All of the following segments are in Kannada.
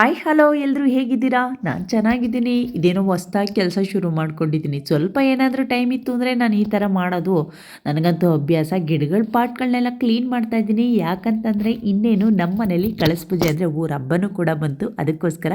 ಹಾಯ್, ಹಲೋ ಎಲ್ಲರೂ ಹೇಗಿದ್ದೀರಾ? ನಾನು ಚೆನ್ನಾಗಿದ್ದೀನಿ. ಇದೇನೋ ಹೊಸ್ದಾಗಿ ಕೆಲಸ ಶುರು ಮಾಡ್ಕೊಂಡಿದ್ದೀನಿ. ಸ್ವಲ್ಪ ಏನಾದರೂ ಟೈಮ್ ಇತ್ತು ಅಂದರೆ ನಾನು ಈ ಥರ ಮಾಡೋದು. ನನಗಂತೂ ಅಭ್ಯಾಸ. ಗಿಡಗಳ ಪಾಟ್ಗಳನ್ನೆಲ್ಲ ಕ್ಲೀನ್ ಮಾಡ್ತಾ ಇದ್ದೀನಿ. ಯಾಕಂತಂದರೆ ಇನ್ನೇನು ನಮ್ಮ ಮನೇಲಿ ಕಳಸ ಪೂಜೆ ಅಂದರೆ ಊರ ಹಬ್ಬನೂ ಕೂಡ ಬಂತು. ಅದಕ್ಕೋಸ್ಕರ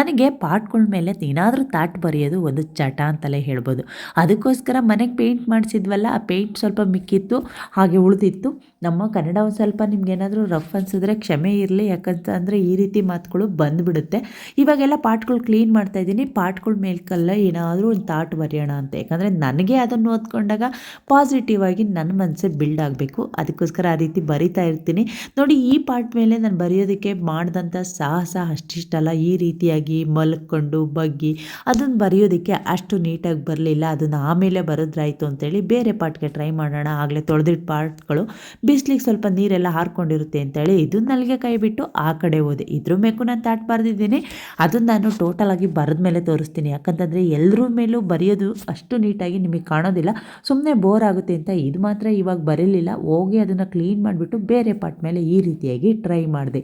ನನಗೆ ಪಾಟ್ಗಳ ಮೇಲೆ ಏನಾದರೂ ತಾಟ್ ಬರೆಯೋದು ಒಂದು ಚಟ ಅಂತಲೇ ಹೇಳ್ಬೋದು. ಅದಕ್ಕೋಸ್ಕರ ಮನೆಗೆ ಪೇಂಟ್ ಮಾಡಿಸಿದ್ವಲ್ಲ, ಆ ಪೇಂಟ್ ಸ್ವಲ್ಪ ಮಿಕ್ಕಿತ್ತು, ಹಾಗೆ ಉಳಿದಿತ್ತು. ನಮ್ಮ ಕನ್ನಡ ಒಂದು ಸ್ವಲ್ಪ ನಿಮ್ಗೇನಾದರೂ ರಫ್ ಅನಿಸಿದ್ರೆ ಕ್ಷಮೆ ಇರಲಿ, ಯಾಕಂತ ಅಂದರೆ ಈ ರೀತಿ ಮಾತುಗಳು ಬಂದುಬಿಡುತ್ತೆ. ಇವಾಗೆಲ್ಲ ಪಾಟ್ಗಳು ಕ್ಲೀನ್ ಮಾಡ್ತಾ ಇದ್ದೀನಿ. ಪಾಟ್ಗಳ ಮೇಲ್ಕಲ್ಲ ಏನಾದರೂ ಒಂದು ತಾಟ್ ಬರೆಯೋಣ ಅಂತ. ಯಾಕಂದರೆ ನನಗೆ ಅದನ್ನು ಓದ್ಕೊಂಡಾಗ ಪಾಸಿಟಿವ್ ಆಗಿ ನನ್ನ ಮನಸ್ಸೇ ಬಿಲ್ಡ್ ಆಗಬೇಕು. ಅದಕ್ಕೋಸ್ಕರ ಆ ರೀತಿ ಬರಿತಾ ಇರ್ತೀನಿ. ನೋಡಿ, ಈ ಪಾಟ್ ಮೇಲೆ ನಾನು ಬರೆಯೋದಕ್ಕೆ ಮಾಡಿದಂಥ ಸಾಹಸ ಅಷ್ಟಿಷ್ಟಲ್ಲ. ಈ ರೀತಿಯಾಗಿ ಮಲ್ಕೊಂಡು, ಬಗ್ಗಿ ಅದನ್ನು ಬರೆಯೋದಕ್ಕೆ ಅಷ್ಟು ನೀಟಾಗಿ ಬರಲಿಲ್ಲ. ಅದನ್ನು ಆಮೇಲೆ ಬರೋದ್ರಾಯಿತು ಅಂತೇಳಿ ಬೇರೆ ಪಾಟ್ಗೆ ಟ್ರೈ ಮಾಡೋಣ. ಆಗಲೇ ತೊಳೆದಿಟ್ಟು ಪಾಟ್ಗಳು ಬಿಸ್ಲಿಗೆ ಸ್ವಲ್ಪ ನೀರೆಲ್ಲ ಹಾರ್ಕೊಂಡಿರುತ್ತೆ ಅಂತೇಳಿ ಇದು ನನಗೆ ಕೈ ಬಿಟ್ಟು ಆ ಕಡೆ ಹೋದೆ. ಇದ್ರ ಮೇಗೂ ನಾನು ತಾಟ್ ಬರೆದಿದ್ದೀನಿ. ಅದನ್ನು ನಾನು ಟೋಟಲಾಗಿ ಬರೆದ ಮೇಲೆ ತೋರಿಸ್ತೀನಿ. ಯಾಕಂತಂದರೆ ಎಲ್ಲರ ಮೇಲೂ ಬರೆಯೋದು ಅಷ್ಟು ನೀಟಾಗಿ ನಿಮಗೆ ಕಾಣೋದಿಲ್ಲ. ಸುಮ್ಮನೆ ಬೋರ್ ಆಗುತ್ತೆ ಅಂತ ಇದು ಮಾತ್ರ ಇವಾಗ ಬರೀಲಿಲ್ಲ. ಹೋಗಿ ಅದನ್ನು ಕ್ಲೀನ್ ಮಾಡಿಬಿಟ್ಟು ಬೇರೆ ಪಾಟ್ ಮೇಲೆ ಈ ರೀತಿಯಾಗಿ ಟ್ರೈ ಮಾಡಿದೆ.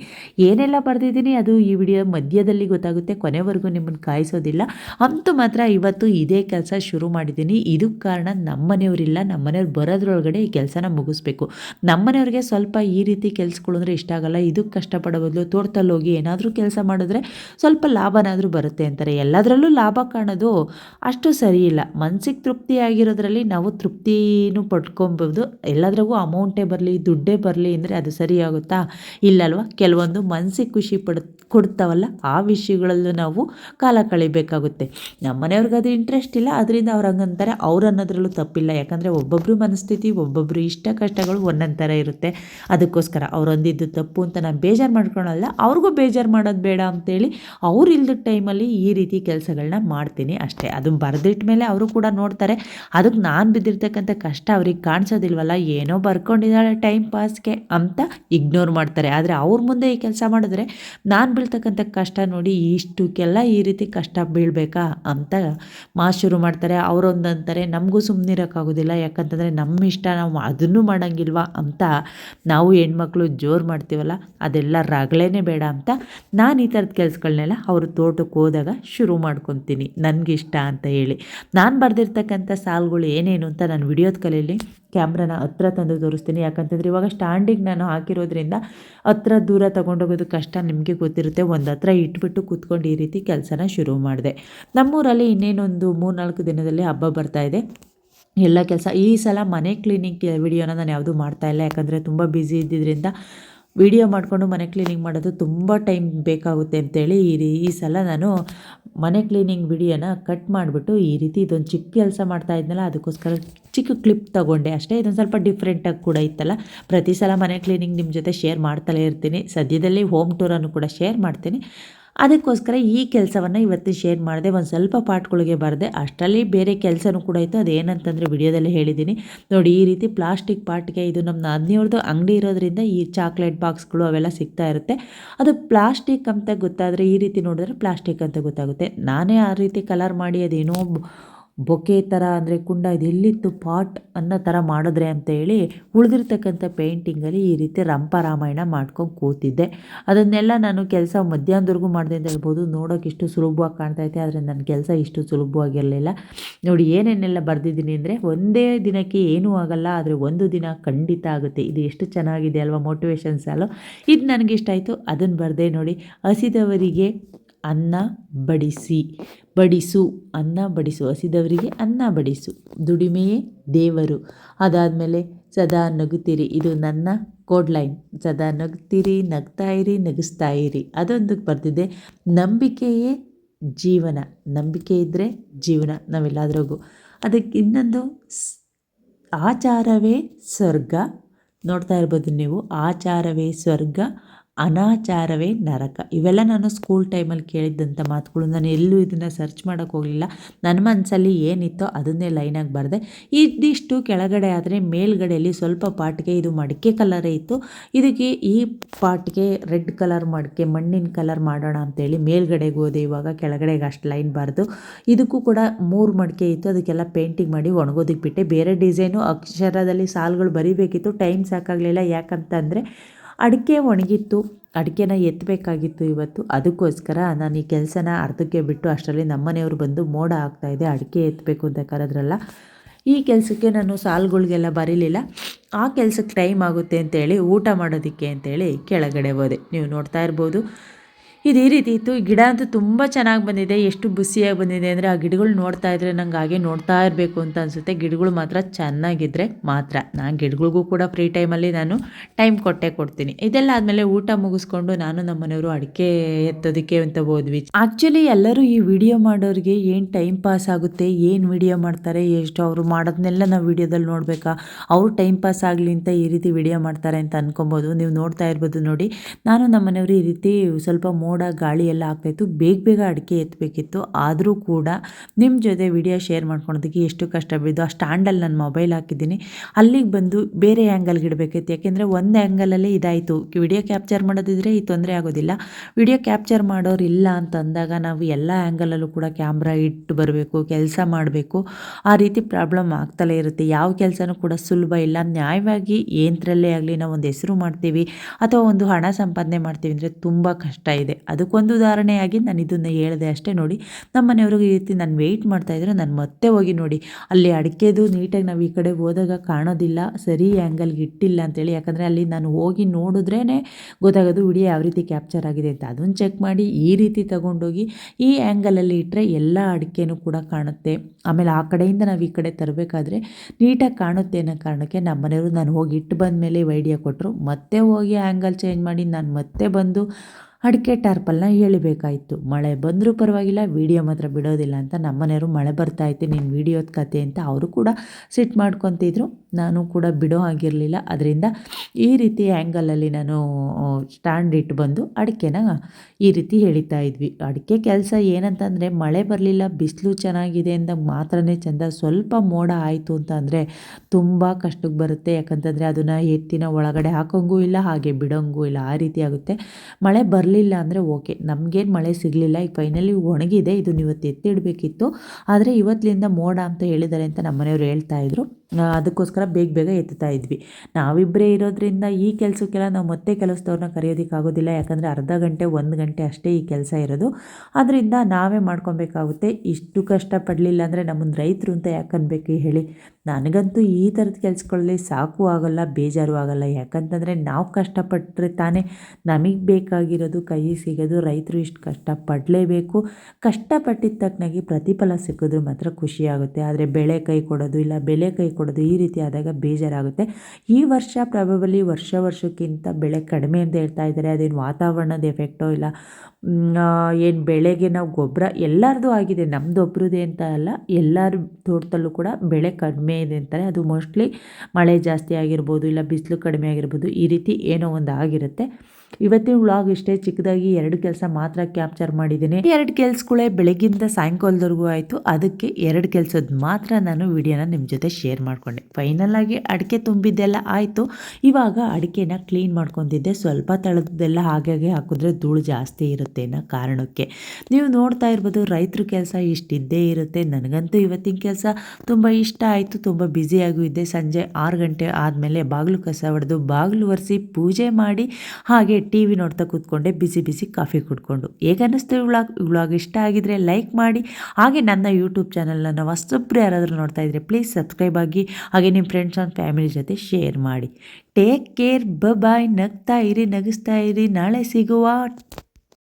ಏನೆಲ್ಲ ಬರೆದಿದ್ದೀನಿ? ಅದು ಈ ವಿಡಿಯೋ ಮಧ್ಯದಲ್ಲಿ ಗೊತ್ತಾಗುತ್ತೆ. ಕೊನೆವರೆಗೂ ನಿಮ್ಮನ್ನು ಕಾಯಿಸೋದಿಲ್ಲ. ಅಂತೂ ಮಾತ್ರ ಇವತ್ತು ಇದೇ ಕೆಲಸ ಶುರು ಮಾಡಿದ್ದೀನಿ. ಇದಕ್ಕೆ ಕಾರಣ ನಮ್ಮನೆಯವರಿಲ್ಲ. ನಮ್ಮನೆಯವ್ರು ಬರೋದ್ರೊಳಗಡೆ ಈ ಕೆಲಸನ ಮುಗಿಸ್ಬೇಕು. ನಮ್ಮನೆಯವ್ರಿಗೆ ಸ್ವಲ್ಪ ಈ ರೀತಿ ಕೆಲ್ಸಗಳು ಅಂದರೆ ಇಷ್ಟ ಆಗಲ್ಲ ಇದಕ್ಕೆ ಕಷ್ಟಪಡೋ ಬದಲು ತೋಟದಲ್ಲಿ ಹೋಗಿ ಏನಾದರೂ ಕೆಲಸ ಮಾಡಿದ್ರೆ ಸ್ವಲ್ಪ ಲಾಭನಾದರೂ ಬರುತ್ತೆ ಅಂತಾರೆ. ಎಲ್ಲದರಲ್ಲೂ ಲಾಭ ಕಾಣೋದು ಅಷ್ಟು ಸರಿ ಇಲ್ಲ. ಮನಸ್ಸಿಗೆ ತೃಪ್ತಿ ಆಗಿರೋದ್ರಲ್ಲಿ ನಾವು ತೃಪ್ತಿನೂ ಪಡ್ಕೊಬೋದು. ಎಲ್ಲದ್ರಾಗೂ ಅಮೌಂಟೇ ಬರಲಿ, ದುಡ್ಡೇ ಬರಲಿ ಅಂದರೆ ಅದು ಸರಿಯಾಗುತ್ತಾ ಇಲ್ಲಲ್ವ? ಕೆಲವೊಂದು ಮನಸ್ಸಿಗೆ ಖುಷಿ ಪಡ್, ಕೊಡ್ತಾವಲ್ಲ, ಆ ವಿಷಯಗಳಲ್ಲೂ ನಾವು ಕಾಲ ಕಳಿಬೇಕಾಗುತ್ತೆ. ನಮ್ಮ ಮನೆಯವ್ರಿಗೆ ಅದು ಇಂಟ್ರೆಸ್ಟ್ ಇಲ್ಲ ಅದರಿಂದ ಅವ್ರು ಹಂಗಂತಾರೆ. ಅವ್ರು ಅನ್ನೋದ್ರಲ್ಲೂ ತಪ್ಪಿಲ್ಲ. ಯಾಕಂದರೆ ಒಬ್ಬೊಬ್ಬರು ಮನಸ್ಥಿತಿ ಒಬ್ಬೊಬ್ಬರು ಇಷ್ಟ ಕಷ್ಟಗಳು ಒಂದೊಂದು ಥರ ಇರುತ್ತೆ. ಅದಕ್ಕೋಸ್ಕರ ಅವ್ರು ಅಂದಿದ್ದು ತಪ್ಪು ಅಂತ ನಾನು ಬೇಜಾರು ಮಾಡ್ಕೊಳಲ್ಲ, ಅವ್ರಿಗೂ ಬೇಜಾರು ಮಾಡೋದು ಬೇಡ ಅಂತೇಳಿ ಅವ್ರು ಇಲ್ದ ಟೈಮಲ್ಲಿ ಈ ರೀತಿ ಕೆಲಸಗಳನ್ನ ಮಾಡ್ತೀನಿ ಅಷ್ಟೇ. ಅದು ಬರೆದಿಟ್ಟ ಮೇಲೆ ಅವರು ಕೂಡ ನೋಡ್ತಾರೆ. ಅದಕ್ಕೆ ನಾನು ಬಿದ್ದಿರ್ತಕ್ಕಂಥ ಕಷ್ಟ ಅವ್ರಿಗೆ ಕಾಣಿಸೋದಿಲ್ವಲ್ಲ, ಏನೋ ಬರ್ಕೊಂಡಿದ್ದಾಳೆ ಟೈಮ್ ಪಾಸ್ಗೆ ಅಂತ ಇಗ್ನೋರ್ ಮಾಡ್ತಾರೆ. ಆದರೆ ಅವ್ರ ಮುಂದೆ ಈ ಕೆಲಸ ಮಾಡಿದ್ರೆ ನಾನು ಬೀಳ್ತಕ್ಕಂಥ ಕಷ್ಟ ನೋಡಿ ಇಷ್ಟಕ್ಕೆಲ್ಲ ಈ ರೀತಿ ಕಷ್ಟ ಬೀಳಬೇಕಾ ಅಂತ ಮಾತು ಶುರು ಮಾಡ್ತಾರೆ. ಅವರೊಂದಂತಾರೆ, ನಮಗೂ ಸುಮ್ಮನಿರೋಕ್ಕಾಗೋದಿಲ್ಲ ಯಾಕಂತಂದರೆ ನಮ್ಮ ಇಷ್ಟ, ನಾವು ಅದನ್ನು ಮಾಡೋಂಗಿಲ್ವಾ ಅಂತ ನಾವು ಹೆಣ್ಮಕ್ಳು ಜೋರು ಮಾಡ್ತೀವಲ್ಲ, ಅದೆಲ್ಲ ರಗಳೇನೆ ಬೇಡ ಅಂತ ನಾನು ಈ ಥರದ ಕೆಲಸಗಳನ್ನೆಲ್ಲ ಅವ್ರ ತೋಟಕ್ಕೆ ಹೋದಾಗ ಶುರು ಮಾಡ್ಕೊತೀನಿ, ನನಗಿಷ್ಟ ಅಂತ ಹೇಳಿ. ನಾನು ಬರೆದಿರ್ತಕ್ಕಂಥ ಸಾಲುಗಳು ಏನೇನು ಅಂತ ನಾನು ವಿಡಿಯೋದ ಕಲೆಯಲ್ಲಿ ಕ್ಯಾಮ್ರಾನ ಹತ್ರ ತಂದು ತೋರಿಸ್ತೀನಿ. ಯಾಕಂತಂದರೆ ಇವಾಗ ಸ್ಟ್ಯಾಂಡಿಗೆ ನಾನು ಹಾಕಿರೋದ್ರಿಂದ ಹತ್ರ ದೂರ ತೊಗೊಂಡೋಗೋದು ಕಷ್ಟ ನಿಮಗೆ ಗೊತ್ತಿರುತ್ತೆ. ಒಂದು ಹತ್ರ ಇಟ್ಬಿಟ್ಟು ಕೂತ್ಕೊಂಡು ಈ ರೀತಿ ಕೆಲಸನ ಶುರು ಮಾಡಿದೆ. ನಮ್ಮೂರಲ್ಲಿ ಇನ್ನೇನೊಂದು ಮೂರು ನಾಲ್ಕು ದಿನದಲ್ಲಿ ಹಬ್ಬ ಬರ್ತಾ ಇದೆ. ಎಲ್ಲ ಕೆಲಸ ಈ ಸಲ ಮನೆ ಕ್ಲೀನಿಂಗ್ ವಿಡಿಯೋನ ನಾನು ಯಾವುದೂ ಮಾಡ್ತಾಯಿಲ್ಲ ಯಾಕಂದರೆ ತುಂಬ ಬ್ಯುಸಿ ಇದ್ದಿದ್ದರಿಂದ ವಿಡಿಯೋ ಮಾಡಿಕೊಂಡು ಮನೆ ಕ್ಲೀನಿಂಗ್ ಮಾಡೋದು ತುಂಬ ಟೈಮ್ ಬೇಕಾಗುತ್ತೆ ಅಂತೇಳಿ ಈ ರೀ, ಈ ಸಲ ನಾನು ಮನೆ ಕ್ಲೀನಿಂಗ್ ವಿಡಿಯೋನ ಕಟ್ ಮಾಡಿಬಿಟ್ಟು ಈ ರೀತಿ ಇದೊಂದು ಚಿಕ್ಕ ಕೆಲಸ ಮಾಡ್ತಾ ಇದ್ನಲ್ಲ, ಅದಕ್ಕೋಸ್ಕರ ಚಿಕ್ಕ ಕ್ಲಿಪ್ ತೊಗೊಂಡೆ. ಅಷ್ಟೇ ಇದೊಂದು ಸ್ವಲ್ಪ ಡಿಫ್ರೆಂಟಾಗಿ ಕೂಡ ಇತ್ತಲ್ಲ, ಪ್ರತಿ ಸಲ ಮನೆ ಕ್ಲೀನಿಂಗ್ ನಿಮ್ಮ ಜೊತೆ ಶೇರ್ ಮಾಡ್ತಲೇ ಇರ್ತೀನಿ. ಸದ್ಯದಲ್ಲಿ ಹೋಮ್ ಟೂರನ್ನು ಕೂಡ ಶೇರ್ ಮಾಡ್ತೀನಿ. ಅದಕ್ಕೋಸ್ಕರ ಈ ಕೆಲಸವನ್ನು ಇವತ್ತು ಶೇರ್ ಮಾಡಿದೆ. ಒಂದು ಸ್ವಲ್ಪ ಪಾಟ್ಗಳಿಗೆ ಬರದೆ. ಅಷ್ಟರಲ್ಲಿ ಬೇರೆ ಕೆಲಸನೂ ಕೂಡ ಇತ್ತು. ಅದೇನಂತಂದರೆ ವಿಡಿಯೋದಲ್ಲಿ ಹೇಳಿದ್ದೀನಿ. ನೋಡಿ, ಈ ರೀತಿ ಪ್ಲಾಸ್ಟಿಕ್ ಪಾಟ್ಗೆ ಇದು ನಮ್ಮ ನಾದಿನಿಯವ್ರದ್ದು ಅಂಗಡಿ ಇರೋದ್ರಿಂದ ಈ ಚಾಕ್ಲೇಟ್ ಬಾಕ್ಸ್ಗಳು ಅವೆಲ್ಲ ಸಿಗ್ತಾ ಇರುತ್ತೆ. ಅದು ಪ್ಲಾಸ್ಟಿಕ್ ಅಂತ ಗೊತ್ತಾದರೆ ಈ ರೀತಿ ನೋಡಿದ್ರೆ ಪ್ಲಾಸ್ಟಿಕ್ ಅಂತ ಗೊತ್ತಾಗುತ್ತೆ. ನಾನೇ ಆ ರೀತಿ ಕಲರ್ ಮಾಡಿ ಅದೇನೋ ಬೊಕೆ ಥರ ಅಂದರೆ ಕುಂಡ, ಇದು ಎಲ್ಲಿತ್ತು ಪಾಟ್ ಅನ್ನೋ ಥರ ಮಾಡಿದ್ರೆ ಅಂತ ಹೇಳಿ ಉಳಿದಿರ್ತಕ್ಕಂಥ ಪೇಂಟಿಂಗಲ್ಲಿ ಈ ರೀತಿ ರಂಪ ರಾಮಾಯಣ ಮಾಡ್ಕೊಂಡು ಕೂತಿದ್ದೆ. ಅದನ್ನೆಲ್ಲ ನಾನು ಕೆಲಸ ಮಧ್ಯಾಹ್ನದವರೆಗೂ ಮಾಡಿದೆ ಅಂತ ಹೇಳ್ಬೋದು. ನೋಡೋಕೆ ಇಷ್ಟು ಸುಲಭವಾಗಿ ಕಾಣ್ತೈತೆ ಆದರೆ ನನ್ನ ಕೆಲಸ ಇಷ್ಟು ಸುಲಭವಾಗಿರಲಿಲ್ಲ. ನೋಡಿ, ಏನೇನೆಲ್ಲ ಬರೆದಿದ್ದೀನಿ ಅಂದರೆ ಒಂದೇ ದಿನಕ್ಕೆ ಏನೂ ಆಗಲ್ಲ, ಆದರೆ ಒಂದು ದಿನ ಖಂಡಿತ ಆಗುತ್ತೆ. ಇದು ಎಷ್ಟು ಚೆನ್ನಾಗಿದೆ ಅಲ್ವಾ ಮೋಟಿವೇಶನ್ ಸಾಲು. ಇದು ನನಗಿಷ್ಟ ಆಯಿತು. ಅದನ್ನು ಬರೆದೆ ನೋಡಿ, ಹಸಿದವರಿಗೆ ಅನ್ನ ಬಡಿಸಿ. ಬಡಿಸು, ಅನ್ನ ಬಡಿಸು, ಹಸಿದವರಿಗೆ ಅನ್ನ ಬಡಿಸು. ದುಡಿಮೆಯೇ ದೇವರು. ಅದಾದಮೇಲೆ ಸದಾ ನಗುತ್ತೀರಿ. ಇದು ನನ್ನ ಕೋಡ್ ಲೈನ್. ಸದಾ ನಗ್ತೀರಿ ನಗ್ತಾ ಇರಿ, ನಗಿಸ್ತಾ ಇರಿ. ಅದೊಂದು ಬರ್ತಿದೆ ನಂಬಿಕೆಯೇ ಜೀವನ. ನಂಬಿಕೆ ಇದ್ದರೆ ಜೀವನ. ನಾವೆಲ್ಲಾದ್ರಾಗೂ ಅದಕ್ಕೆ ಇನ್ನೊಂದು ಆಚಾರವೇ ಸ್ವರ್ಗ. ನೋಡ್ತಾ ಇರ್ಬೋದು ನೀವು. ಆಚಾರವೇ ಸ್ವರ್ಗ. ಅನಾಚಾರವೇ ನರಕ. ಇವೆಲ್ಲ ನಾನು ಸ್ಕೂಲ್ ಟೈಮಲ್ಲಿ ಕೇಳಿದ್ದಂಥ ಮಾತುಗಳು. ನಾನು ಎಲ್ಲೂ ಇದನ್ನು ಸರ್ಚ್ ಮಾಡೋಕ್ಕೆ ಹೋಗಲಿಲ್ಲ. ನನ್ನ ಮನಸ್ಸಲ್ಲಿ ಏನಿತ್ತೋ ಅದನ್ನೇ ಲೈನಾಗಿ ಬರೆದೆ. ಇದಿಷ್ಟು ಕೆಳಗಡೆ ಆದರೆ ಮೇಲ್ಗಡೆಯಲ್ಲಿ ಸ್ವಲ್ಪ ಪಾಟ್ಗೆ ಇದು ಮಡಿಕೆ ಕಲರೇ ಇತ್ತು. ಇದಕ್ಕೆ ಈ ಪಾಟ್ಗೆ ರೆಡ್ ಕಲರ್ ಮಡಿಕೆ, ಮಣ್ಣಿನ ಕಲರ್ ಮಾಡೋಣ ಅಂತೇಳಿ ಮೇಲ್ಗಡೆಗೆ ಹೋದೆ. ಇವಾಗ ಕೆಳಗಡೆಗೆ ಅಷ್ಟು ಲೈನ್ ಬಾರ್ದು ಇದಕ್ಕೂ ಕೂಡ ಮೂರು ಮಡಿಕೆ ಇತ್ತು. ಅದಕ್ಕೆಲ್ಲ ಪೇಂಟಿಂಗ್ ಮಾಡಿ ಒಣಗೋದಕ್ಕೆ ಬಿಟ್ಟೆ. ಬೇರೆ ಡಿಸೈನು ಅಕ್ಷರದಲ್ಲಿ ಸಾಲುಗಳು ಬರೀಬೇಕಿತ್ತು. ಟೈಮ್ ಸಾಕಾಗಲಿಲ್ಲ. ಯಾಕಂತಂದರೆ ಅಡಿಕೆ ಒಣಗಿತ್ತು. ಅಡಿಕೆನ ಎತ್ತಬೇಕಾಗಿತ್ತು ಇವತ್ತು. ಅದಕ್ಕೋಸ್ಕರ ನಾನು ಈ ಕೆಲಸನ ಅರ್ಧಕ್ಕೆ ಬಿಟ್ಟು ಅಷ್ಟರಲ್ಲಿ ನಮ್ಮನೆಯವರು ಬಂದು ಮೋಡ ಆಗ್ತಾಯಿದೆ ಅಡಿಕೆ ಎತ್ತಬೇಕು ಅಂತ ಕರೆದ್ರಲ್ಲ. ಈ ಕೆಲಸಕ್ಕೆ ನಾನು ಸಾಲುಗಳಿಗೆಲ್ಲ ಬರೀಲಿಲ್ಲ. ಆ ಕೆಲಸಕ್ಕೆ ಟೈಮ್ ಆಗುತ್ತೆ ಅಂತೇಳಿ, ಊಟ ಮಾಡೋದಕ್ಕೆ ಅಂತೇಳಿ ಕೆಳಗಡೆ ಹೋದೆ. ನೀವು ನೋಡ್ತಾ ಇರ್ಬೋದು. ಇದು ಈ ರೀತಿ ಇತ್ತು. ಗಿಡ ಅಂತೂ ತುಂಬ ಚೆನ್ನಾಗಿ ಬಂದಿದೆ. ಎಷ್ಟು ಬುಸಿಯಾಗಿ ಬಂದಿದೆ ಅಂದರೆ ಆ ಗಿಡಗಳು ನೋಡ್ತಾ ಇದ್ರೆ ನಂಗೆ ಹಾಗೆ ನೋಡ್ತಾ ಇರಬೇಕು ಅಂತ ಅನಿಸುತ್ತೆ. ಗಿಡಗಳು ಮಾತ್ರ ಚೆನ್ನಾಗಿದ್ದರೆ ಮಾತ್ರ. ನಾನು ಗಿಡಗಳಿಗೂ ಕೂಡ ಫ್ರೀ ಟೈಮಲ್ಲಿ ನಾನು ಟೈಮ್ ಕೊಟ್ಟೆ ಕೊಡ್ತೀನಿ. ಇದೆಲ್ಲ ಆದಮೇಲೆ ಊಟ ಮುಗಿಸ್ಕೊಂಡು ನಾನು ನಮ್ಮ ಮನೆಯವರು ಅಡಿಕೆ ಎತ್ತೋದಕ್ಕೆ ಅಂತ ಹೋದ್ವಿ. ಆ್ಯಕ್ಚುಲಿ ಎಲ್ಲರೂ ಈ ವಿಡಿಯೋ ಮಾಡೋರಿಗೆ ಏನು ಟೈಮ್ ಪಾಸ್ ಆಗುತ್ತೆ, ಏನು ವಿಡಿಯೋ ಮಾಡ್ತಾರೆ, ಎಷ್ಟು ಅವರು ಮಾಡೋದನ್ನೆಲ್ಲ ನಾವು ವಿಡಿಯೋದಲ್ಲಿ ನೋಡಬೇಕಾ? ಅವರು ಟೈಮ್ ಪಾಸ್ ಆಗಲಿ ಅಂತ ಈ ರೀತಿ ವಿಡಿಯೋ ಮಾಡ್ತಾರೆ ಅಂತ ಅನ್ಕೊಬೋದು. ನೀವು ನೋಡ್ತಾ ಇರ್ಬೋದು ನೋಡಿ. ನಾನು ನಮ್ಮ ಮನೆಯವರು ಈ ರೀತಿ ಸ್ವಲ್ಪ ಮೋಡ ಗಾಳಿ ಎಲ್ಲ ಆಗ್ತಾಯಿತ್ತು. ಬೇಗ ಬೇಗ ಅಡಿಕೆ ಎತ್ತಬೇಕಿತ್ತು ಆದರೂ ಕೂಡ ನಿಮ್ಮ ಜೊತೆ ವಿಡಿಯೋ ಶೇರ್ ಮಾಡ್ಕೊಳೋದಕ್ಕೆ ಎಷ್ಟು ಕಷ್ಟ ಬಿದ್ದು ಆ ಸ್ಟ್ಯಾಂಡಲ್ಲಿ ನಾನು ಮೊಬೈಲ್ ಹಾಕಿದ್ದೀನಿ. ಅಲ್ಲಿಗೆ ಬಂದು ಬೇರೆ ಆ್ಯಂಗಲ್ಗೆ ಇಡಬೇಕಿತ್ತು. ಯಾಕೆಂದರೆ ಒಂದು ಆ್ಯಂಗಲಲ್ಲೇ ಇದಾಯಿತು. ವಿಡಿಯೋ ಕ್ಯಾಪ್ಚರ್ ಮಾಡೋದಿದ್ರೆ ಈ ತೊಂದರೆ ಆಗೋದಿಲ್ಲ. ವಿಡಿಯೋ ಕ್ಯಾಪ್ಚರ್ ಮಾಡೋರು ಇಲ್ಲ ಅಂತ ಅಂದಾಗ ನಾವು ಎಲ್ಲ ಆ್ಯಂಗಲಲ್ಲೂ ಕೂಡ ಕ್ಯಾಮ್ರಾ ಇಟ್ಟು ಬರಬೇಕು, ಕೆಲಸ ಮಾಡಬೇಕು. ಆ ರೀತಿ ಪ್ರಾಬ್ಲಮ್ ಆಗ್ತಲೇ ಇರುತ್ತೆ. ಯಾವ ಕೆಲಸನೂ ಕೂಡ ಸುಲಭ ಇಲ್ಲ. ನ್ಯಾಯವಾಗಿ ಏನತ್ರಲ್ಲೇ ಆಗಲಿ ನಾವು ಒಂದು ಹೆಸರು ಮಾಡ್ತೀವಿ ಅಥವಾ ಒಂದು ಹಣ ಸಂಪಾದನೆ ಮಾಡ್ತೀವಿ ಅಂದರೆ ತುಂಬ ಕಷ್ಟ ಇದೆ. ಅದಕ್ಕೊಂದು ಉದಾಹರಣೆಯಾಗಿ ನಾನು ಇದನ್ನು ಹೇಳಿದೆ ಅಷ್ಟೇ ನೋಡಿ. ನಮ್ಮ ಮನೆಯವ್ರಿಗೆ ಈ ರೀತಿ ನಾನು ವೆಯ್ಟ್ ಮಾಡ್ತಾಯಿದ್ರೆ ನಾನು ಮತ್ತೆ ಹೋಗಿ ನೋಡಿ. ಅಲ್ಲಿ ಅಡಿಕೆದು ನೀಟಾಗಿ ನಾವು ಈ ಕಡೆ ಹೋದಾಗ ಕಾಣೋದಿಲ್ಲ, ಸರಿ ಆ್ಯಂಗಲ್ಗೆ ಇಟ್ಟಿಲ್ಲ ಅಂತೇಳಿ. ಯಾಕಂದರೆ ಅಲ್ಲಿ ನಾನು ಹೋಗಿ ನೋಡಿದ್ರೇ ಗೊತ್ತಾಗೋದು ವಿಡಿಯೋ ಯಾವ ರೀತಿ ಕ್ಯಾಪ್ಚರ್ ಆಗಿದೆ ಅಂತ. ಅದನ್ನು ಚೆಕ್ ಮಾಡಿ, ಈ ರೀತಿ ತಗೊಂಡೋಗಿ ಈ ಆ್ಯಂಗಲಲ್ಲಿ ಇಟ್ಟರೆ ಎಲ್ಲ ಅಡಿಕೆನೂ ಕೂಡ ಕಾಣುತ್ತೆ. ಆಮೇಲೆ ಆ ಕಡೆಯಿಂದ ನಾವು ಈ ಕಡೆ ತರಬೇಕಾದ್ರೆ ನೀಟಾಗಿ ಕಾಣುತ್ತೆ ಅನ್ನೋ ಕಾರಣಕ್ಕೆ ನಮ್ಮ ಮನೆಯವರು ನಾನು ಹೋಗಿ ಇಟ್ಟು ಬಂದ ಮೇಲೆ ಐಡಿಯಾ ಕೊಟ್ಟರು ಮತ್ತೆ ಹೋಗಿ ಆ್ಯಂಗಲ್ ಚೇಂಜ್ ಮಾಡಿ ನಾನು ಮತ್ತೆ ಬಂದು ಅಡಿಕೆ ಟಾರ್ಪಲ್ನ ಎಳಿಬೇಕಾಯಿತು. ಮಳೆ ಬಂದರೂ ಪರವಾಗಿಲ್ಲ, ವೀಡಿಯೋ ಮಾತ್ರ ಬಿಡೋದಿಲ್ಲ ಅಂತ ನಮ್ಮನೆಯವರು ಮಳೆ ಬರ್ತಾಯಿತ್ತು ನೀನು ವೀಡಿಯೋದ ಕತೆ ಅಂತ ಅವರು ಕೂಡ ಸಿಟ್ ಮಾಡ್ಕೊತಿದ್ರು. ನಾನು ಕೂಡ ಬಿಡೋ ಆಗಿರಲಿಲ್ಲ ಅದರಿಂದ ಈ ರೀತಿ ಆ್ಯಂಗಲಲ್ಲಿ ನಾನು ಸ್ಟ್ಯಾಂಡ್ ಇಟ್ಟು ಬಂದು ಅಡಿಕೆನ ಈ ರೀತಿ ಎಳಿತಾ ಇದ್ವಿ. ಅಡಿಕೆ ಕೆಲಸ ಏನಂತಂದರೆ ಮಳೆ ಬರಲಿಲ್ಲ, ಬಿಸಿಲು ಚೆನ್ನಾಗಿದೆ ಅಂದಾಗ ಮಾತ್ರನೇ ಚೆಂದ. ಸ್ವಲ್ಪ ಮೋಡ ಆಯಿತು ಅಂತ ಅಂದರೆ ತುಂಬ ಕಷ್ಟಕ್ಕೆ ಬರುತ್ತೆ. ಯಾಕಂತಂದರೆ ಅದನ್ನು ಎತ್ತಿನ ಒಳಗಡೆ ಹಾಕೋಂಗೂ ಇಲ್ಲ, ಹಾಗೆ ಬಿಡೋಂಗೂ ಇಲ್ಲ. ಆ ರೀತಿ ಆಗುತ್ತೆ. ಮಳೆ ಬರಲಿಲ್ಲ ಅಂದರೆ ಓಕೆ ನಮಗೇನು ಮಳೆ ಸಿಗಲಿಲ್ಲ, ಈಗ ಫೈನಲಿ ಒಣಗಿದೆ ಇದನ್ನು ಇವತ್ತು ಎತ್ತಿಡಬೇಕಿತ್ತು ಆದರೆ ಇವತ್ತಿನಿಂದ ಮೋಡ ಅಂತ ಹೇಳಿದ್ದಾರೆ ಅಂತ ನಮ್ಮನೆಯವರು ಹೇಳ್ತಾ ಹೇಳ್ತಾಯಿದ್ರು ಅದಕ್ಕೋಸ್ಕರ ಬೇಗ ಬೇಗ ಎತ್ತುತ್ತಾ ಇದ್ವಿ. ನಾವಿಬ್ಬರೇ ಇರೋದ್ರಿಂದ ಈ ಕೆಲಸಕ್ಕೆಲ್ಲ ನಾವು ಮತ್ತೆ ಕೆಲಸದವ್ರನ್ನ ಕರೆಯೋದಕ್ಕಾಗೋದಿಲ್ಲ ಯಾಕಂದರೆ ಅರ್ಧ ಗಂಟೆ, ಒಂದು ಗಂಟೆ ಅಷ್ಟೇ ಈ ಕೆಲಸ ಇರೋದು. ಅದರಿಂದ ನಾವೇ ಮಾಡ್ಕೊಬೇಕಾಗುತ್ತೆ. ಇಷ್ಟು ಕಷ್ಟಪಡಲಿಲ್ಲ ಅಂದರೆ ನಮ್ಮನ್ನು ರೈತರು ಅಂತ ಯಾಕನ್ಬೇಕು ಹೇಳಿ. ನನಗಂತೂ ಈ ಥರದ ಕೆಲಸಗಳಲ್ಲಿ ಸಾಕು ಆಗೋಲ್ಲ, ಬೇಜಾರು ಆಗೋಲ್ಲ. ಯಾಕಂತಂದರೆ ನಾವು ಕಷ್ಟಪಟ್ಟರೆ ತಾನೇ ನಮಗೆ ಬೇಕಾಗಿರೋದು ಕೈ ಸಿಗೋದು. ರೈತರು ಇಷ್ಟು ಕಷ್ಟಪಡಲೇಬೇಕು. ಕಷ್ಟಪಟ್ಟಿದ್ದ ತಕ್ಕನಾಗಿ ಪ್ರತಿಫಲ ಸಿಕ್ಕಿದ್ರು ಮಾತ್ರ ಖುಷಿಯಾಗುತ್ತೆ ಆದರೆ ಬೆಳೆ ಕೈ ಕೊಡೋದು ಇಲ್ಲ. ಬೆಲೆ ಕೈ ಕೊಡೋದು ಈ ರೀತಿ ಆದಾಗ ಬೇಜಾರಾಗುತ್ತೆ. ಈ ವರ್ಷ ಪ್ರಾಬಬಲಿ ವರ್ಷ ವರ್ಷಕ್ಕಿಂತ ಬೆಳೆ ಕಡಿಮೆ ಅಂತ ಹೇಳ್ತಾ ಇದ್ದಾರೆ. ಅದೇನು ವಾತಾವರಣದ ಎಫೆಕ್ಟೋ ಇಲ್ಲ. ಏನು ಬೆಳೆಗೆ ನಾವು ಗೊಬ್ಬರ ಎಲ್ಲರದು ಆಗಿದೆ. ನಮ್ಮದು ಒಬ್ಬರದೇ ಅಂತ ಅಲ್ಲ, ಎಲ್ಲರ ತೋಟದಲ್ಲೂ ಕೂಡ ಬೆಳೆ ಕಡಿಮೆ ಇದೆ ಅಂತಾರೆ. ಅದು ಮೋಸ್ಟ್ಲಿ ಮಳೆ ಜಾಸ್ತಿ ಆಗಿರ್ಬೋದು, ಇಲ್ಲ ಬಿಸಿಲು ಕಡಿಮೆ ಆಗಿರ್ಬೋದು, ಈ ರೀತಿ ಏನೋ ಒಂದು ಆಗಿರುತ್ತೆ. ಇವತ್ತಿನ ವ್ಲಾಗ್ ಇಷ್ಟೇ, ಚಿಕ್ಕದಾಗಿ ಎರಡು ಕೆಲಸ ಮಾತ್ರ ಕ್ಯಾಪ್ಚರ್ ಮಾಡಿದ್ದೀನಿ. ಎರಡು ಕೆಲಸಗಳೇ ಬೆಳಗ್ಗಿಂದ ಸಾಯಂಕಾಲದವರೆಗೂ ಆಯಿತು. ಅದಕ್ಕೆ ಎರಡು ಕೆಲಸದ ಮಾತ್ರ ನಾನು ವಿಡಿಯೋನ ನಿಮ್ಮ ಜೊತೆ ಶೇರ್ ಮಾಡಿಕೊಂಡೆ. ಫೈನಲ್ ಅಡಿಕೆ ತುಂಬಿದ್ದೆಲ್ಲ ಆಯಿತು. ಇವಾಗ ಅಡಿಕೆನ ಕ್ಲೀನ್ ಮಾಡ್ಕೊಂಡಿದ್ದೆ. ಸ್ವಲ್ಪ ತಳದೆಲ್ಲ ಹಾಗಾಗಿ ಹಾಕಿದ್ರೆ ಧೂಳು ಜಾಸ್ತಿ ಇರುತ್ತೆ ಅನ್ನೋ ಕಾರಣಕ್ಕೆ. ನೀವು ನೋಡ್ತಾ ಇರ್ಬೋದು, ರೈತರ ಕೆಲಸ ಇಷ್ಟಿದ್ದೇ ಇರುತ್ತೆ. ನನಗಂತೂ ಇವತ್ತಿನ ಕೆಲಸ ತುಂಬ ಇಷ್ಟ ಆಯಿತು. ತುಂಬ ಬ್ಯುಸಿಯಾಗೂ ಇದ್ದೆ. ಸಂಜೆ ಆರು ಗಂಟೆ ಆದಮೇಲೆ ಬಾಗಿಲು ಕಸ ಹೊಡೆದು ಬಾಗಿಲು ಒರೆಸಿ ಪೂಜೆ ಮಾಡಿ ಹಾಗೆ ಟಿ ವಿ ನೋಡ್ತಾ ಕೂತ್ಕೊಂಡೆ ಬಿಸಿ ಬಿಸಿ ಕಾಫಿ ಕುಡ್ಕೊಂಡು. ಹೇಗೆ ಅನ್ನಿಸ್ತು ವ್ಲಾಗ್ ವ್ಲಾಗ್ ಇಷ್ಟ ಆಗಿದ್ರೆ ಲೈಕ್ ಮಾಡಿ. ಹಾಗೆ ನನ್ನ ಯೂಟ್ಯೂಬ್ ಚಾನಲನ್ನು ಹೊಸೊಬ್ಬರು ಯಾರಾದರೂ ನೋಡ್ತಾ ಇದ್ದರೆ ಪ್ಲೀಸ್ ಸಬ್ಸ್ಕ್ರೈಬ್ ಆಗಿ. ಹಾಗೆ ನಿಮ್ಮ ಫ್ರೆಂಡ್ಸ್ ಆ್ಯಂಡ್ ಫ್ಯಾಮಿಲಿ ಜೊತೆ ಶೇರ್ ಮಾಡಿ. ಟೇಕ್ ಕೇರ್ ಬ ಬಾಯ್ ನಗ್ತಾ ಇರಿ, ನಗಿಸ್ತಾ ಇರಿ. ನಾಳೆ ಸಿಗುವ.